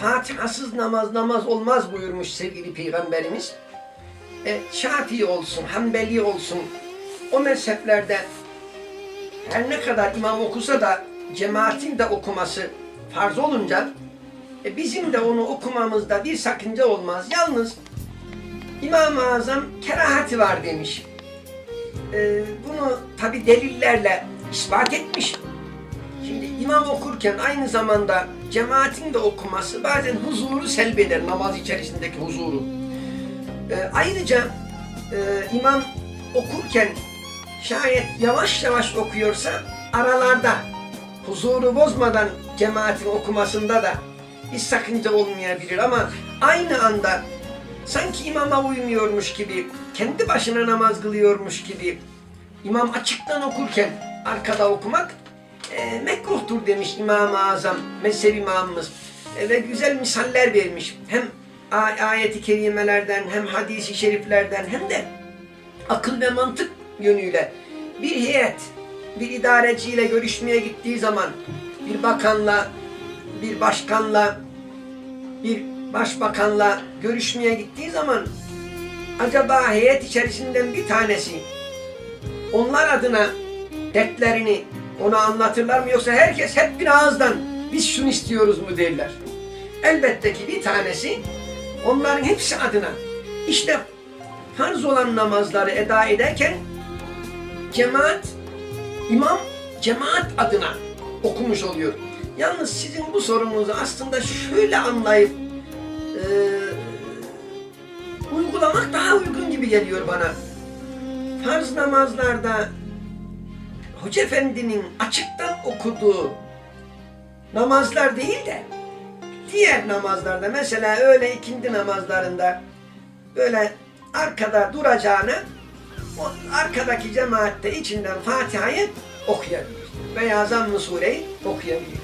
Fatihasız namaz namaz olmaz buyurmuş sevgili Peygamberimiz. E, Şafii olsun, Hanbeli olsun o mezheplerde her ne kadar imam okusa da cemaatin de okuması farz olunca e, bizim de onu okumamızda bir sakınca olmaz. Yalnız İmam-ı Azam kerahati var demiş. E, bunu tabi delillerle ispat etmiş. Şimdi imam okurken aynı zamanda cemaatin de okuması bazen huzuru selbeder namaz içerisindeki huzuru. E, ayrıca e, imam okurken şayet yavaş yavaş okuyorsa aralarda huzuru bozmadan cemaatin okumasında da bir sakınca olmayabilir ama aynı anda sanki imama uymuyormuş gibi, kendi başına namaz kılıyormuş gibi imam açıktan okurken arkada okumak e, mekruhtur demiş İmam-ı Azam, mezhep imamımız. E, ve güzel misaller vermiş. Hem ayeti kerimelerden hem hadisi şeriflerden hem de akıl ve mantık yönüyle bir heyet, bir idareciyle görüşmeye gittiği zaman bir bakanla, bir başkanla, bir başbakanla görüşmeye gittiği zaman acaba heyet içerisinden bir tanesi onlar adına dertlerini ona anlatırlar mı yoksa herkes hep bir ağızdan biz şunu istiyoruz mu derler. Elbette ki bir tanesi onların hepsi adına işte farz olan namazları eda ederken cemaat, imam cemaat adına okumuş oluyor. Yalnız sizin bu sorunuzu aslında şöyle anlayıp e, uygulamak daha uygun gibi geliyor bana. Farz namazlarda Hoca Efendi'nin açıktan okuduğu namazlar değil de diğer namazlarda mesela öğle ikindi namazlarında böyle arkada duracağına o arkadaki cemaatte içinden Fatiha'yı okuyabilir. Veya Zamm-ı Sure'yi okuyabilir.